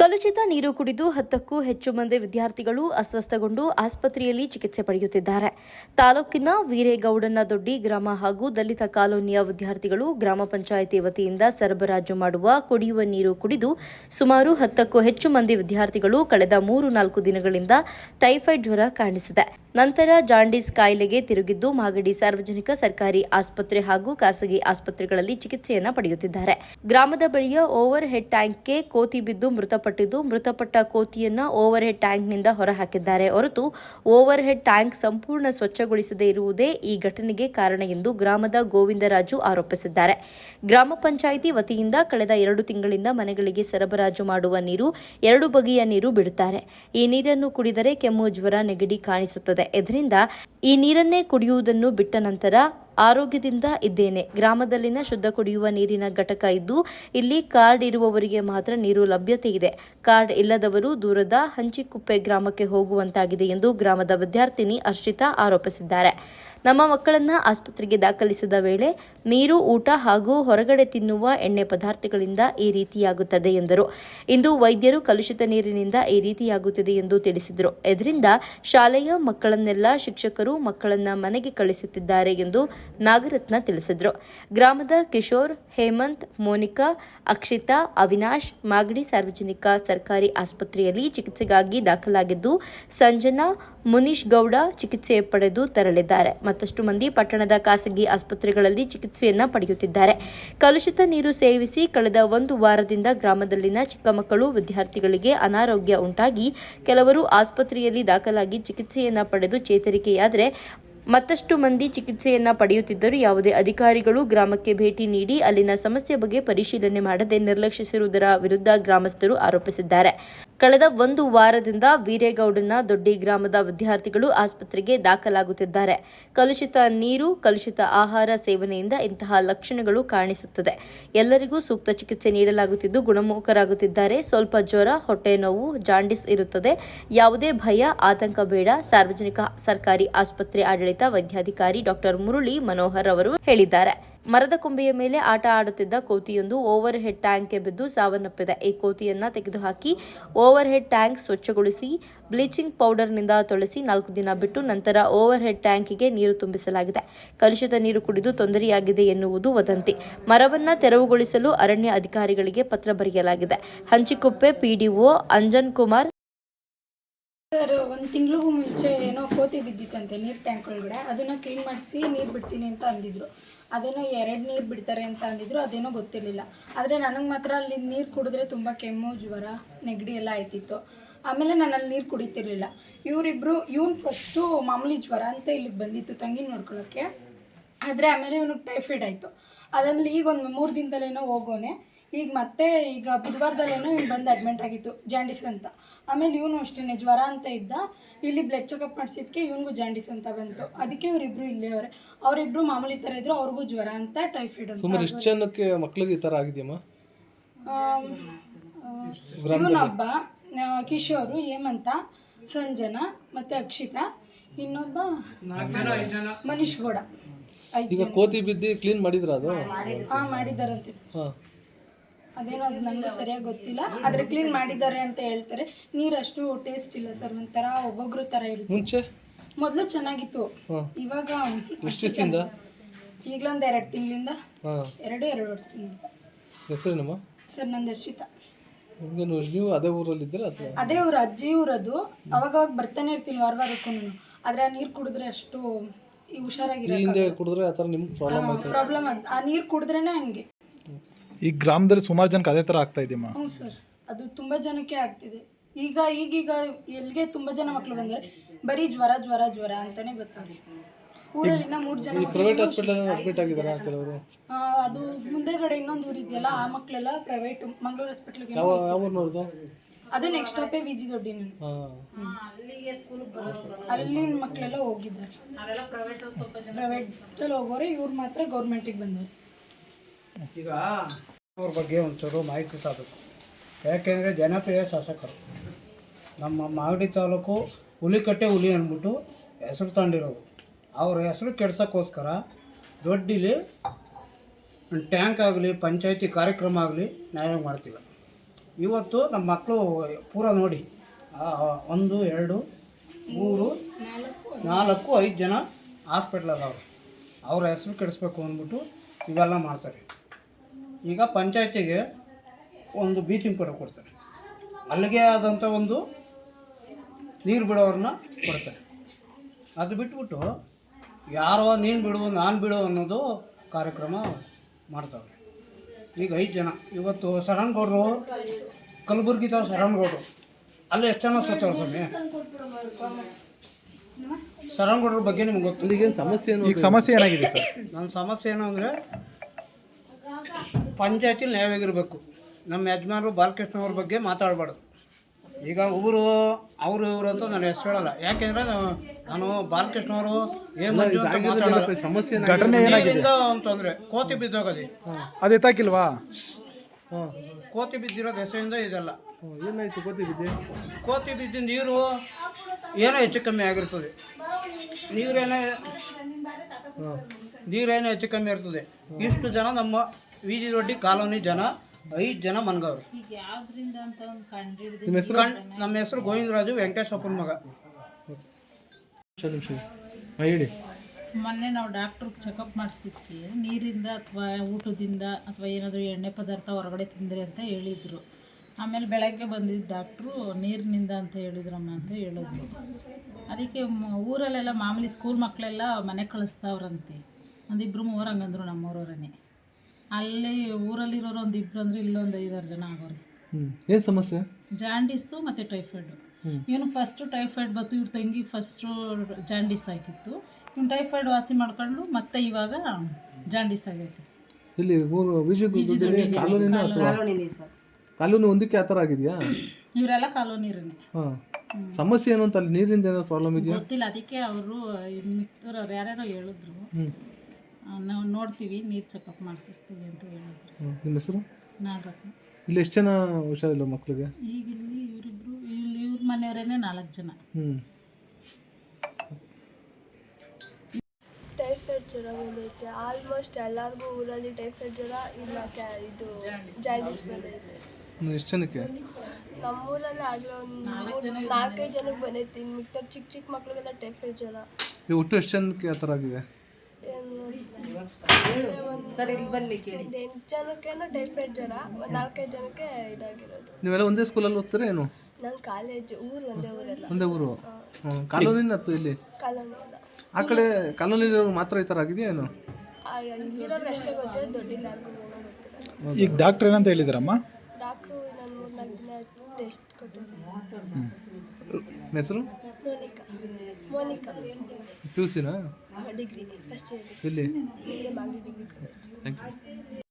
ಕಲುಷಿತ ನೀರು ಕುಡಿದು ಹತ್ತಕ್ಕೂ ಹೆಚ್ಚು ಮಂದಿ ವಿದ್ಯಾರ್ಥಿಗಳು ಅಸ್ವಸ್ಥಗೊಂಡು ಆಸ್ಪತ್ರೆಯಲ್ಲಿ ಚಿಕಿತ್ಸೆ ಪಡೆಯುತ್ತಿದ್ದಾರೆ. ತಾಲೂಕಿನ ವೀರೇಗೌಡನ ದೊಡ್ಡಿ ಗ್ರಾಮ ಹಾಗೂ ದಲಿತ ಕಾಲೋನಿಯ ವಿದ್ಯಾರ್ಥಿಗಳು ಗ್ರಾಮ ಪಂಚಾಯಿತಿ ವತಿಯಿಂದ ಸರಬರಾಜು ಮಾಡುವ ಕುಡಿಯುವ ನೀರು ಕುಡಿದು ಸುಮಾರು ಹತ್ತಕ್ಕೂ ಹೆಚ್ಚು ಮಂದಿ ವಿದ್ಯಾರ್ಥಿಗಳು ಕಳೆದ ಮೂರು ನಾಲ್ಕು ದಿನಗಳಿಂದ ಟೈಫಾಯ್ಡ್ ಜ್ವರ ಕಾಣಿಸಿದೆ. ನಂತರ ಜಾಂಡೀಸ್ ಕಾಯಿಲೆಗೆ ತಿರುಗಿದ್ದು ಮಾಗಡಿ ಸಾರ್ವಜನಿಕ ಸರ್ಕಾರಿ ಆಸ್ಪತ್ರೆ ಹಾಗೂ ಖಾಸಗಿ ಆಸ್ಪತ್ರೆಗಳಲ್ಲಿ ಚಿಕಿತ್ಸೆಯನ್ನ ಪಡೆಯುತ್ತಿದ್ದಾರೆ. ಗ್ರಾಮದ ಬಳಿಯ ಓವರ್ ಹೆಡ್ ಟ್ಯಾಂಕ್ಗೆ ಕೋತಿ ಬಿದ್ದು ಮೃತಪಟ್ಟಿದ್ದು. ಮೃತಪಟ್ಟ ಕೋತಿಯನ್ನ ಓವರ್ ಹೆಡ್ ಟ್ಯಾಂಕ್ನಿಂದ ಹೊರಹಾಕಿದ್ದಾರೆ. ಹೊರತು ಓವರ್ ಹೆಡ್ ಟ್ಯಾಂಕ್ ಸಂಪೂರ್ಣ ಸ್ವಚ್ಛಗೊಳಿಸದೇ ಇರುವುದೇ ಈ ಘಟನೆಗೆ ಕಾರಣ ಎಂದು ಗ್ರಾಮದ ಗೋವಿಂದರಾಜು ಆರೋಪಿಸಿದ್ದಾರೆ. ಗ್ರಾಮ ಪಂಚಾಯಿತಿ ವತಿಯಿಂದ ಕಳೆದ ಎರಡು ತಿಂಗಳಿಂದ ಮನೆಗಳಿಗೆ ಸರಬರಾಜು ಮಾಡುವ ನೀರು, ಎರಡು ಬಗೆಯ ನೀರು ಬಿಡುತ್ತಾರೆ. ಈ ನೀರನ್ನು ಕುಡಿದರೆ ಕೆಮ್ಮು ಜ್ವರ ನೆಗಡಿ ಕಾಣಿಸುತ್ತದೆ. ಇದರಿಂದ ಈ ನೀರನ್ನೇ ಕುಡಿಯುವುದನ್ನು ಬಿಟ್ಟ ನಂತರ ಆರೋಗ್ಯದಿಂದ ಇದ್ದೇನೆ. ಗ್ರಾಮದಲ್ಲಿನ ಶುದ್ಧ ಕುಡಿಯುವ ನೀರಿನ ಘಟಕ ಇದ್ದು, ಇಲ್ಲಿ ಕಾರ್ಡ್ ಇರುವವರಿಗೆ ಮಾತ್ರ ನೀರು ಲಭ್ಯತೆ ಇದೆ. ಕಾರ್ಡ್ ಇಲ್ಲದವರು ದೂರದ ಹಂಚಿಕುಪ್ಪೆ ಗ್ರಾಮಕ್ಕೆ ಹೋಗುವಂತಾಗಿದೆ ಎಂದು ಗ್ರಾಮದ ವಿದ್ಯಾರ್ಥಿನಿ ಅರ್ಷಿತಾ ಆರೋಪಿಸಿದ್ದಾರೆ. ನಮ್ಮ ಮಕ್ಕಳನ್ನ ಆಸ್ಪತ್ರೆಗೆ ದಾಖಲಿಸಿದ ವೇಳೆ ನೀರು ಊಟ ಹಾಗೂ ಹೊರಗಡೆ ತಿನ್ನುವ ಎಣ್ಣೆ ಪದಾರ್ಥಗಳಿಂದ ಈ ರೀತಿಯಾಗುತ್ತದೆ ಎಂದರು. ಇಂದು ವೈದ್ಯರು ಕಲುಷಿತ ನೀರಿನಿಂದ ಈ ರೀತಿಯಾಗುತ್ತಿದೆ ಎಂದು ತಿಳಿಸಿದರು. ಇದರಿಂದ ಶಾಲೆಯ ಮಕ್ಕಳನ್ನೆಲ್ಲ ಶಿಕ್ಷಕರು ಮಕ್ಕಳನ್ನ ಮನೆಗೆ ಕಳಿಸುತ್ತಿದ್ದಾರೆ ಎಂದು ನಾಗರತ್ನ ತಿಳಿಸಿದರು. ಗ್ರಾಮದ ಕಿಶೋರ್, ಹೇಮಂತ್, ಮೋನಿಕಾ, ಅಕ್ಷಿತಾ, ಅವಿನಾಶ್, ಮಾಗಡಿ ಸಾರ್ವಜನಿಕ ಸರ್ಕಾರಿ ಆಸ್ಪತ್ರೆಯಲ್ಲಿ ಚಿಕಿತ್ಸೆಗಾಗಿ ದಾಖಲಾಗಿದ್ದು, ಸಂಜನಾ, ಮುನೀಶ್ ಗೌಡ ಚಿಕಿತ್ಸೆ ಪಡೆದು ತೆರಳಿದ್ದಾರೆ. ಮತ್ತಷ್ಟು ಮಂದಿ ಪಟ್ಟಣದ ಖಾಸಗಿ ಆಸ್ಪತ್ರೆಗಳಲ್ಲಿ ಚಿಕಿತ್ಸೆಯನ್ನ ಪಡೆಯುತ್ತಿದ್ದಾರೆ. ಕಲುಷಿತ ನೀರು ಸೇವಿಸಿ ಕಳೆದ ಒಂದು ವಾರದಿಂದ ಗ್ರಾಮದಲ್ಲಿನ ಚಿಕ್ಕ ಮಕ್ಕಳು ವಿದ್ಯಾರ್ಥಿಗಳಿಗೆ ಅನಾರೋಗ್ಯ ಉಂಟಾಗಿ ಕೆಲವರು ಆಸ್ಪತ್ರೆಯಲ್ಲಿ ದಾಖಲಾಗಿ ಚಿಕಿತ್ಸೆಯನ್ನ ಪಡೆದು ಚೇತರಿಕೆಯಾದರೆ ಮತ್ತಷ್ಟು ಮಂದಿ ಚಿಕಿತ್ಸೆಯನ್ನ ಪಡೆಯುತ್ತಿದ್ದರೂ ಯಾವುದೇ ಅಧಿಕಾರಿಗಳು ಗ್ರಾಮಕ್ಕೆ ಭೇಟಿ ನೀಡಿ ಅಲ್ಲಿನ ಸಮಸ್ಯೆ ಬಗ್ಗೆ ಪರಿಶೀಲನೆ ಮಾಡದೆ ನಿರ್ಲಕ್ಷಿಸಿರುವುದರ ವಿರುದ್ಧ ಗ್ರಾಮಸ್ಥರು ಆರೋಪಿಸಿದ್ದಾರೆ. ಕಳೆದ ಒಂದು ವಾರದಿಂದ ವೀರೇಗೌಡನ ದೊಡ್ಡಿ ಗ್ರಾಮದ ವಿದ್ಯಾರ್ಥಿಗಳು ಆಸ್ಪತ್ರೆಗೆ ದಾಖಲಾಗುತ್ತಿದ್ದಾರೆ. ಕಲುಷಿತ ನೀರು, ಕಲುಷಿತ ಆಹಾರ ಸೇವನೆಯಿಂದ ಇಂತಹ ಲಕ್ಷಣಗಳು ಕಾಣಿಸುತ್ತದೆ. ಎಲ್ಲರಿಗೂ ಸೂಕ್ತ ಚಿಕಿತ್ಸೆ ನೀಡಲಾಗುತ್ತಿದ್ದು ಗುಣಮುಖರಾಗುತ್ತಿದ್ದಾರೆ. ಸ್ವಲ್ಪ ಜ್ವರ, ಹೊಟ್ಟೆ ನೋವು, ಜಾಂಡಿಸ್ ಇರುತ್ತದೆ. ಯಾವುದೇ ಭಯ, ಆತಂಕ ಬೇಡ. ಸಾರ್ವಜನಿಕ, ಸರ್ಕಾರಿ ಆಸ್ಪತ್ರೆ ಆಡಳಿತ ವೈದ್ಯಾಧಿಕಾರಿ ಡಾಕ್ಟರ್ ಮುರುಳಿ ಮನೋಹರ್ ಅವರು ಹೇಳಿದ್ದಾರೆ. ಮರದ ಕೊಂಬೆಯ ಮೇಲೆ ಆಟ ಆಡುತ್ತಿದ್ದ ಕೋತಿಯೊಂದು ಓವರ್ ಹೆಡ್ ಟ್ಯಾಂಕ್ಗೆ ಬಿದ್ದು ಸಾವನ್ನಪ್ಪಿದೆ ಈ ಕೋತಿಯನ್ನ ತೆಗೆದುಹಾಕಿ ಓವರ್ ಹೆಡ್ ಟ್ಯಾಂಕ್ ಸ್ವಚ್ಛಗೊಳಿಸಿ ಬ್ಲೀಚಿಂಗ್ ಪೌಡರ್ನಿಂದ ತೊಳೆಸಿ ನಾಲ್ಕು ದಿನ ಬಿಟ್ಟು ನಂತರ ಓವರ್ ಹೆಡ್ ಟ್ಯಾಂಕಿಗೆ ನೀರು ತುಂಬಿಸಲಾಗಿದೆ. ಕಲುಷಿತ ನೀರು ಕುಡಿದು ತೊಂದರೆಯಾಗಿದೆ ಎನ್ನುವುದು ವದಂತಿ. ಮರವನ್ನ ತೆರವುಗೊಳಿಸಲು ಅರಣ್ಯ ಅಧಿಕಾರಿಗಳಿಗೆ ಪತ್ರ ಬರೆಯಲಾಗಿದೆ. ಹಂಚಿಕುಪ್ಪೆ ಪಿಡಿಒ ಅಂಜನ್ ಕುಮಾರ್ ಸರ್, ಒಂದು ತಿಂಗಳಿಗೂ ಮುಂಚೆ ಏನೋ ಕೋತಿ ಬಿದ್ದಿತ್ತಂತೆ, ನೀರು ಟ್ಯಾಂಕ್ ಒಳಗಡೆ ಅದನ್ನು ಕ್ಲೀನ್ ಮಾಡಿಸಿ ನೀರು ಬಿಡ್ತೀನಿ ಅಂತ ಅಂದಿದ್ರು. ಅದೇನೋ ಎರಡು ನೀರು ಬಿಡ್ತಾರೆ ಅಂತ ಅಂದಿದ್ರು, ಅದೇನೋ ಗೊತ್ತಿರಲಿಲ್ಲ. ಆದರೆ ನನಗೆ ಮಾತ್ರ ಅಲ್ಲಿ ನೀರು ಕುಡಿದ್ರೆ ತುಂಬ ಕೆಮ್ಮು, ಜ್ವರ, ನೆಗಡಿ ಎಲ್ಲ ಆಯ್ತಿತ್ತು. ಆಮೇಲೆ ನಾನು ಅಲ್ಲಿ ನೀರು ಕುಡಿತಿರ್ಲಿಲ್ಲ. ಇವರಿಬ್ಬರು ಇವ್ನು ಫಸ್ಟು ಮಾಮೂಲಿ ಜ್ವರ ಅಂತ ಇಲ್ಲಿಗೆ ಬಂದಿತ್ತು ತಂಗಿ ನೋಡ್ಕೊಳ್ಳೋಕ್ಕೆ ಆದರೆ ಆಮೇಲೆ ಇವನಿಗೆ ಟೈಫಾಯ್ಡ್ ಆಯಿತು. ಅದಾದ್ಮೇಲೆ ಈಗ ಒಂದು ಮೂರು ದಿನದಲ್ಲೇನೋ ಹೋಗೋನೆ. ಈಗ ಮತ್ತೆ ಈಗ ಬುಧವಾರದಲ್ಲೇನೋ ಇವ್ನು ಬಂದು ಅಡ್ಮಿಂಟ್ ಆಗಿತ್ತು ಜಾಂಡಿಸ್ ಅಂತ. ಆಮೇಲೆ ಇವನು ಅಷ್ಟೇ ಜ್ವರ ಅಂತ ಇದ್ದ. ಇಲ್ಲಿ ಬ್ಲಡ್ ಚೆಕಪ್ ಮಾಡಿಸಿದ್ಕೆ ಇವನಿಗೂ ಜಾಂಡಿಸ್ ಅಂತ ಬಂತು. ಅದಕ್ಕೆ ಇವರಿಬ್ರು ಇಲ್ಲೇ ಅವರೇ. ಅವರಿಬ್ರು ಮಾಮೂಲಿ ಥರ ಇದ್ರು ಅವ್ರಿಗೂ ಜ್ವರ ಅಂತ ಟೈಫಾಯ್ಡ್ ಅಂತ ಸುಮಾರು ಎಷ್ಟು ಜನಕ್ಕೆ ಮಕ್ಳಿಗೆ ಈ ಥರ ಆಗಿದೆಯಮ್ಮ? ಇವನೊಬ್ಬ ಕಿಶೋರು ಹೇಮಂತ ಸಂಜನಾ ಮತ್ತೆ ಅಕ್ಷಿತಾ ಇನ್ನೊಬ್ಬ ಮನೀಶ್ ಗೌಡ. ಈಗ ಕೋತಿ ಬಿದ್ದು ಕ್ಲೀನ್ ಮಾಡಿದ್ರ ಅದು? ಹಾ ಹಾಂ. ಅದೇನೋ ಅದು ನನಗೆ ಸರಿಯಾಗಿ ಗೊತ್ತಿಲ್ಲ. ಆದರೆ ಕ್ಲೀನ್ ಮಾಡಿದ್ದಾರೆ ಅಂತ ಹೇಳ್ತಾರೆ. ನೀರಷ್ಟು ಅಷ್ಟು ಟೇಸ್ಟ್ ಇಲ್ಲ ಸರ್ ಒಂಥರ ಒಬ್ಬೊಬ್ರು ಥರ ಇರುತ್ತೆ. ಮುಂಚೆ? ಮೊದಲು ಚೆನ್ನಾಗಿತ್ತು. ಇವಾಗ ಎಷ್ಟು ದಿವಸದಿಂದ? ಈಗಲೊಂದು ಎರಡು ತಿಂಗಳಿಂದ ಹಾಂ. ಎರಡು ಎರಡು ತಿಂಗಳು. ಹೆಸರೇನಮ್ಮ? ಸರ್ ನಂದು ಹರ್ಷಿತಾ. ನೀವು ನೀವು ಅದೇ ಊರಲ್ಲಿದ್ದೀರ ಅಥವಾ? ಅದೇ ಊರು ಅಜ್ಜಿ ಊರದು. ಅವಾಗವಾಗ ಅವಾಗ ಬರ್ತಾನೆ ಇರ್ತೀನಿ ವಾರ ವಾರಕ್ಕೂ ಆದರೆ ಆ ನೀರು ಕುಡಿದ್ರೆ ಅಷ್ಟು ಹುಷಾರಾಗಿರೋ ಹಿಂದೆ ಕುಡಿದ್ರೆ ಆ ಥರ ನಿಮ್ಗೆ ಪ್ರಾಬ್ಲಮ್ ಪ್ರಾಬ್ಲಮ್ ಅಂತ ಆ ನೀರು ಕುಡಿದ್ರೇನೆ ಹಂಗೆ. ಈ ಗ್ರಾಮದಲ್ಲಿ ಸುಮಾರು ಜನಕ್ಕೆ ಅದೇ ಥರ ಆಗ್ತಾ ಇದೆಯಮ್ಮ? ಹ್ಞೂ ಸರ್ ಅದು ತುಂಬ ಜನಕ್ಕೆ ಆಗ್ತಿದೆ. ಈಗ ಈಗೀಗ ಎಲ್ಲಿಗೆ ತುಂಬ ಜನ ಮಕ್ಕಳು ಬಂದರೆ ಬರೀ ಜ್ವರ ಜ್ವರ ಜ್ವರ ಅಂತಾನೆ ಬರ್ತಾರೆ ಊರಲ್ಲಿನ ಮೂರು ಜನ ಪ್ರೈವೇಟ್ ಹಾಸ್ಪಿಟಲ್ ಅಡ್ಮಿಟ್ ಆಗಿದಾರಾ ಕೆಲವರು? ಆ, ಅದು ಮುಂದೆಗಡೆ ಇನ್ನೊಂದು ಊರಿದೆಯಲ್ಲ ಆ ಮಕ್ಕಳೆಲ್ಲ ಪ್ರೈವೇಟ್ ಮಂಗಳೂರು ಹಾಸ್ಪಿಟ್ಲಿಗೆ ಅದೇ ಅದು ನೆಕ್ಸ್ಟ್ ಸ್ಟಾಪೇ ವಿ ಜಿ ದೊಡ್ಡಿ ನಾನು ಹಾಂ. ಅಲ್ಲಿನ ಮಕ್ಕಳೆಲ್ಲ ಹೋಗಿದ್ದಾರೆ. ಪ್ರೈವೇಟಲ್ಲಿ ಹೋಗೋರು ಇವ್ರು ಮಾತ್ರ ಗೌರ್ಮೆಂಟಿಗೆ ಬಂದವರು. ಈಗ ಅವ್ರ ಬಗ್ಗೆ ಒಂಚೂರು ಮಾಹಿತಿ ಸಾಧಬೇಕು ಯಾಕೆಂದರೆ ಜನಪ್ರಿಯ ಶಾಸಕರು. ನಮ್ಮ ಮಾಗಡಿ ತಾಲೂಕು ಹುಲಿಕಟ್ಟೆ ಹುಲಿ ಅಂದ್ಬಿಟ್ಟು ಹೆಸರು ತಗೊಂಡಿರೋರು ಅವ್ರ ಹೆಸರು ಕೆಡ್ಸೋಕ್ಕೋಸ್ಕರ ದೊಡ್ಡಿಲಿ ಟ್ಯಾಂಕ್ ಆಗಲಿ, ಪಂಚಾಯತಿ ಕಾರ್ಯಕ್ರಮ ಆಗಲಿ ನ್ಯಾಯ ಮಾಡ್ತೀವಿ. ಇವತ್ತು ನಮ್ಮ ಮಕ್ಕಳು ಪೂರ ನೋಡಿ. ಒಂದು, ಎರಡು, ಮೂರು, ನಾಲ್ಕು, ಐದು ಜನ ಹಾಸ್ಪಿಟ್ಲ್ ಅದಾವೆ ಅವ್ರ ಹೆಸರು ಕೆಡಿಸ್ಬೇಕು ಅಂದ್ಬಿಟ್ಟು ಇವೆಲ್ಲ ಮಾಡ್ತಾರೆ. ಈಗ ಪಂಚಾಯತಿಗೆ ಒಂದು ಬೀಚಿಂಗ್ ಪೌಡರ್ ಕೊಡ್ತಾರೆ. ಅಲ್ಲಿಗೆ ಆದಂಥ ಒಂದು ನೀರು ಬಿಡೋರನ್ನ ಕೊಡ್ತಾರೆ. ಅದು ಬಿಟ್ಬಿಟ್ಟು ಯಾರೋ ನೀನು ಬಿಡು ನಾನು ಬಿಡು ಅನ್ನೋದು ಕಾರ್ಯಕ್ರಮ ಮಾಡ್ತಾವ್ರೆ. ಈಗ ಐದು ಜನ. ಇವತ್ತು ಶರಣಗೌಡರು ಕಲಬುರ್ಗಿ ತಾವು ಗೌಡ್ರು ಅಲ್ಲಿ ಎಷ್ಟು ಜನ ಸತ್ತವ್ರು ಸ್ವಾಮಿ? ಶರಣಗೌಡ್ರ ಬಗ್ಗೆ ನಿಮ್ಗೆ ಗೊತ್ತು? ಈಗೇನು ಸಮಸ್ಯೆ ಏನು ಈಗ ಸಮಸ್ಯೆ ಏನಾಗಿದೆ ಸರ್? ನನ್ನ ಸಮಸ್ಯೆ ಏನು ಅಂದರೆ ಪಂಚಾಯತಿ ನ್ಯಾಯವಾಗಿರಬೇಕು. ನಮ್ಮ ಯಜಮಾನರು ಬಾಲಕೃಷ್ಣ ಅವ್ರ ಬಗ್ಗೆ ಮಾತಾಡಬಾರ್ದು. ಈಗ ಊರು ಅವರು ಇವರು ಅಂತ ನಾನು ಹೆಸರು ಹೇಳಲ್ಲ. ಯಾಕೆಂದ್ರೆ ನಾನು ಬಾಲಕೃಷ್ಣ ಅವರು ಏನು ಸಮಸ್ಯೆ ಘಟನೆ ಏನಾಗಿದೆ? ಅಂತಂದರೆ ಕೋತಿ ಬಿದ್ದೋಗದೆ. ಅದು ಎತ್ತಾಕಿಲ್ವಾ? ಕೋತಿ ಬಿದ್ದಿರೋದು ಹೆಸರಿಂದ ಇದೆಲ್ಲ. ಏನಾಯ್ತು ಬಿದ್ದು? ಕೋತಿ ಬಿದ್ದ ನೀರು ಏನೋ ಹೆಚ್ಚು ಕಮ್ಮಿ ಆಗಿರ್ತದೆ. ನೀರೇನೇ ನೀರೇನೋ ಹೆಚ್ಚು ಕಮ್ಮಿ ಇರ್ತದೆ. ಇಷ್ಟು ಜನ ನಮ್ಮ ವಿಜಿ ರೊಟ್ಟಿ ಕಾಲೋನಿ ಜನ ಐದು ಜನ ಮನ್ಗವ್ರು. ನಿಮ್ಮ ಹೆಸರು? ಕಣ್ ನಮ್ಮ ಹೆಸರು ಗೋವಿಂದರಾಜು ಮಗ. ನಿಮಿಷ ನಿಮಿಷ ಹಾಂ ಹೇಳಿ. ಮೊನ್ನೆ ನಾವು ಡಾಕ್ಟ್ರ್ ಚೆಕಪ್ ಮಾಡಿಸಿದ್ವಿ ನೀರಿಂದ ಅಥವಾ ಊಟದಿಂದ ಅಥವಾ ಏನಾದರೂ ಎಣ್ಣೆ ಪದಾರ್ಥ ಹೊರಗಡೆ ತಿಂದ್ರಿ ಅಂತ ಹೇಳಿದರು. ಆಮೇಲೆ ಬೆಳಗ್ಗೆ ಬಂದಿದ್ದ ಡಾಕ್ಟ್ರು ನೀರಿನಿಂದ ಅಂತ ಹೇಳಿದ್ರಮ್ಮ ಅಂತ ಹೇಳಿದ್ರು. ಅದಕ್ಕೆ ಮ- ಊರಲ್ಲೆಲ್ಲ ಮಾಮೂಲಿ ಸ್ಕೂಲ್ ಮಕ್ಕಳೆಲ್ಲ ಮನೆ ಕಳಿಸ್ತಾವ್ರಂತೆ. ಒಂದಿಬ್ಬರು ಮೂರು ಹಂಗಂದ್ರು ನಮ್ಮೂರವರೇ. ಅಲ್ಲಿ ಊರಲ್ಲಿರೋರು ಒಂದು ಇಬ್ಬರು ಅಂದ್ರೆ ಇಲ್ಲೊಂದು ಐದಾರು ಜನ ಆಗೋರು ಏನು ಸಮಸ್ಯೆ? ಜಾಂಡೀಸು ಮತ್ತು ಟೈಫಾಯ್ಡು ಇವನಿಗೆ ಫಸ್ಟು ಟೈಫಾಯ್ಡ್ ಬಂತು ಇವ್ರ ತಂಗಿ ಫಸ್ಟು ಜಾಂಡಿಸ್ ಆಗಿತ್ತು ಇವ್ನು ಟೈಫಾಯ್ಡ್ ವಾಸಿ ಮಾಡ್ಕೊಂಡು ಮತ್ತೆ ಇವಾಗ ಜಾಂಡಿಸ್ ಆಗೈತೆ ಇಲ್ಲಿ ಊರು ಕಾಲೋನಿನ ಅಥವಾ? ಕಾಲೋನಿ. ಒಂದಕ್ಕೆ ಆ ಥರ ಆಗಿದೆಯಾ? ಇವರೆಲ್ಲ ಕಾಲೋನಿ ಹಾಂ. ಸಮಸ್ಯೆ ಏನು ಅಂತ ಅಲ್ಲಿ ನೀರಿಂದ ಏನೋ ಪ್ರಾಬ್ಲಮ್ ಇದೆಯಾ? ಗೊತ್ತಿಲ್ಲ ಅದಕ್ಕೆ ಅವರು ಮಿಕ್ಕವ್ರು ಯಾರ್ಯಾರೋ ಹೇಳಿದ್ರು. ಹ್ಞೂ ನಾವು ನೋಡ್ತೀವಿ ನೀರು ಚೆಕಪ್ ಮಾಡಿಸ್ತೀವಿ ಅಂತ ಹೇಳಿದ್ರು. ನಿಮ್ಮ ಹೆಸರು? ನಾಗರತ್ನ ಇಲ್ಲಿ ಎಷ್ಟು ಜನ ಹುಷಾರಿಲ್ಲ ಮಕ್ಕಳಿಗೆ ಈಗ ಇಲ್ಲಿ ಇವರಿಬ್ರು ಇಲ್ಲಿ ಇವ್ರ ಮನೆಯವರೇನೆ ನಾಲ್ಕು ಜನ. ಹ್ಞೂ ಟೈಫಾಯ್ಡ್ ಜ್ವರ ಬಂದೈತೆ. ಆಲ್ಮೋಸ್ಟ್ ಎಲ್ಲರಿಗೂ ಊರಲ್ಲಿ ಟೈಫಾಯ್ಡ್ ಜ್ವರ ಇಲ್ಲ ಕ್ಯಾ ಇದು ಜಾಂಡಿಸ್ ಬಂದೈತೆ. ಎಷ್ಟು ಜನಕ್ಕೆ? ನಮ್ಮೂರಲ್ಲಿ ಆಗಲೇ ಒಂದು ನಾಲ್ಕೈದು ಜನಕ್ಕೆ ಬಂದೈತೆ. ಮಿಕ್ಸರ್ ಚಿಕ್ಕ ಚಿಕ್ಕ ಮಕ್ಳಿಗೆಲ್ಲ ಟೈಫಾಯ್ಡ್ ಜ್ವರ. ಈ ಒಟ್ಟು ಎಷ್ಟು ಜನಕ್ಕೆ ಆ ಥರ ಆಗಿದೆ? ಏನು ಒಂದು ಎಂಟು ಜನಕ್ಕೇನೋ ಟೈಫಾಯ್ಡ್ ಜ್ವರ ಒಂದು ನಾಲ್ಕೈದು ಜನಕ್ಕೆ ಇದಾಗಿರೋದು. ನೀವೆಲ್ಲ ಒಂದೇ ಸ್ಕೂಲಲ್ಲಿ ಓದ್ತೀರಾ ಏನು? ನಾನು ಕಾಲೇಜ್ ಊರು ಒಂದೇ ಊರೆಲ್ಲ. ಒಂದೇ ಊರು? ಕಾಲೋನಿನ ಅಥವಾ ಇಲ್ಲಿ ಆ ಕಡೆ ಕಾಲೋನಿಲಿರೋರು ಮಾತ್ರ ಈ ಥರ ಆಗಿದೆಯಾ ಏನು? ಇಲ್ಲಿರೋರ್ಗೆ ಅಷ್ಟೇ ಈಗ ಡಾಕ್ಟರ್ ಏನಂತ ಹೇಳಿದಾರಮ್ಮ? ಡಾಕ್ಟ್ರು ನಾನು ದಿನ ಟೆಸ್ಟ್ ನಿಮ್ಮ ಹೆಸರು? ಮೋನಿಕಾ ಪಿ ಯು ಸಿನಾ? Degree first year. ಇಲ್ಲಿ ಡಿಗ್ರಿ ಕಾಲೇಜ್